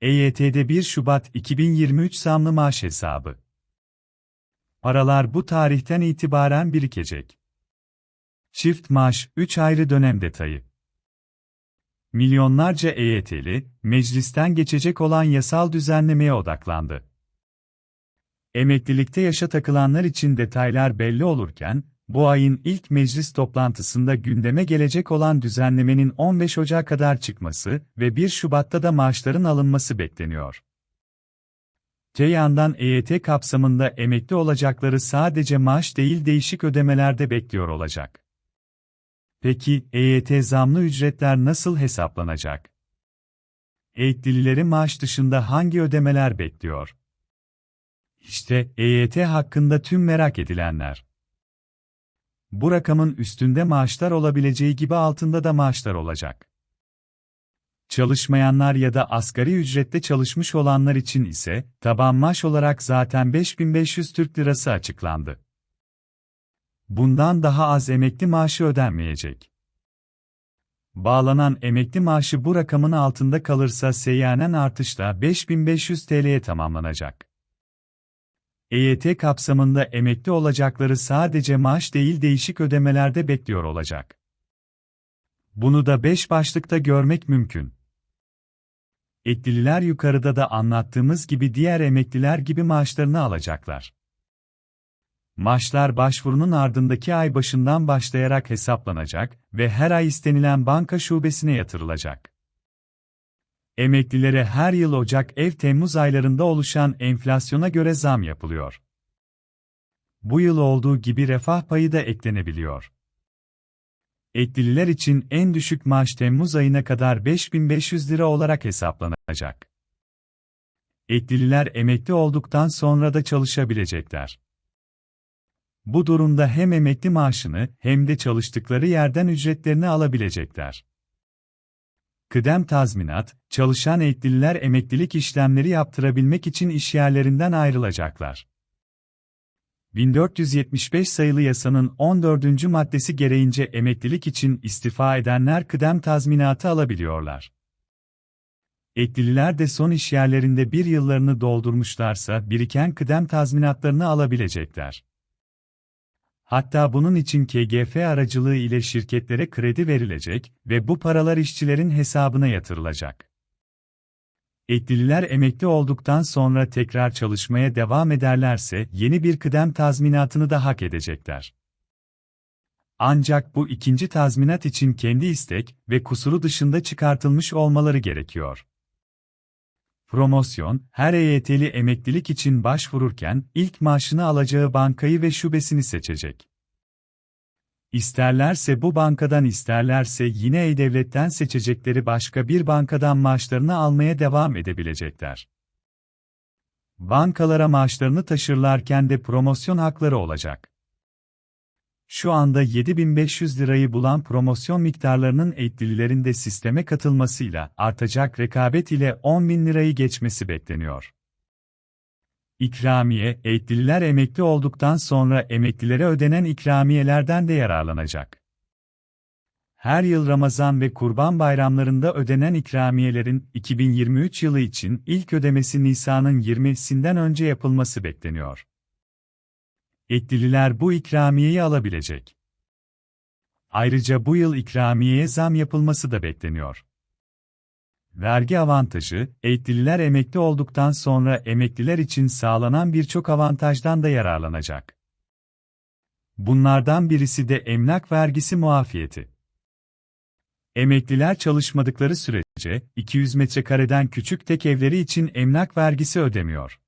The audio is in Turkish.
EYT'de 1 Şubat 2023 zamlı maaş hesabı. Paralar bu tarihten itibaren birikecek. Çift maaş 3 ayrı dönem detayı. Milyonlarca EYT'li, meclisten geçecek olan yasal düzenlemeye odaklandı. Emeklilikte yaşa takılanlar için detaylar belli olurken, bu ayın ilk meclis toplantısında gündeme gelecek olan düzenlemenin 15 Ocak kadar çıkması ve 1 Şubat'ta da maaşların alınması bekleniyor. Te yandan EYT kapsamında emekli olacakları sadece maaş değil değişik ödemelerde bekliyor olacak. Peki EYT zamlı ücretler nasıl hesaplanacak? Eğitlileri maaş dışında hangi ödemeler bekliyor? İşte EYT hakkında tüm merak edilenler. Bu rakamın üstünde maaşlar olabileceği gibi altında da maaşlar olacak. Çalışmayanlar ya da asgari ücrette çalışmış olanlar için ise taban maaş olarak zaten 5500 Türk Lirası açıklandı. Bundan daha az emekli maaşı ödenmeyecek. Bağlanan emekli maaşı bu rakamın altında kalırsa seyyanen artışla 5500 TL'ye tamamlanacak. EYT kapsamında emekli olacakları sadece maaş değil değişik ödemelerde bekliyor olacak. Bunu da 5 başlıkta görmek mümkün. Eklililer yukarıda da anlattığımız gibi diğer emekliler gibi maaşlarını alacaklar. Maaşlar başvurunun ardındaki ay başından başlayarak hesaplanacak ve her ay istenilen banka şubesine yatırılacak. Emeklilere her yıl Ocak ev Temmuz aylarında oluşan enflasyona göre zam yapılıyor. Bu yıl olduğu gibi refah payı da eklenebiliyor. Eklililer için en düşük maaş Temmuz ayına kadar 5500 lira olarak hesaplanacak. Eklililer emekli olduktan sonra da çalışabilecekler. Bu durumda hem emekli maaşını hem de çalıştıkları yerden ücretlerini alabilecekler. Kıdem tazminat, çalışan eklililer emeklilik işlemleri yaptırabilmek için işyerlerinden ayrılacaklar. 1475 sayılı yasanın 14. maddesi gereğince emeklilik için istifa edenler kıdem tazminatı alabiliyorlar. Eklililer de son işyerlerinde bir yıllarını doldurmuşlarsa biriken kıdem tazminatlarını alabilecekler. Hatta bunun için KGF aracılığı ile şirketlere kredi verilecek ve bu paralar işçilerin hesabına yatırılacak. Eklililer emekli olduktan sonra tekrar çalışmaya devam ederlerse yeni bir kıdem tazminatını da hak edecekler. Ancak bu ikinci tazminat için kendi istek ve kusuru dışında çıkartılmış olmaları gerekiyor. Promosyon, her EYT'li emeklilik için başvururken ilk maaşını alacağı bankayı ve şubesini seçecek. İsterlerse bu bankadan isterlerse yine E-Devlet'ten seçecekleri başka bir bankadan maaşlarını almaya devam edebilecekler. Bankalara maaşlarını taşırlarken de promosyon hakları olacak. Şu anda 7500 lirayı bulan promosyon miktarlarının eğitlilerin de sisteme katılmasıyla artacak rekabet ile 10.000 lirayı geçmesi bekleniyor. İkramiye, eğitliler emekli olduktan sonra emeklilere ödenen ikramiyelerden de yararlanacak. Her yıl Ramazan ve Kurban bayramlarında ödenen ikramiyelerin 2023 yılı için ilk ödemesi Nisan'ın 20'sinden önce yapılması bekleniyor. Eklililer bu ikramiyeyi alabilecek. Ayrıca bu yıl ikramiyeye zam yapılması da bekleniyor. Vergi avantajı, eğitliler emekli olduktan sonra emekliler için sağlanan birçok avantajdan da yararlanacak. Bunlardan birisi de emlak vergisi muafiyeti. Emekliler çalışmadıkları sürece 200 metrekareden küçük tek evleri için emlak vergisi ödemiyor.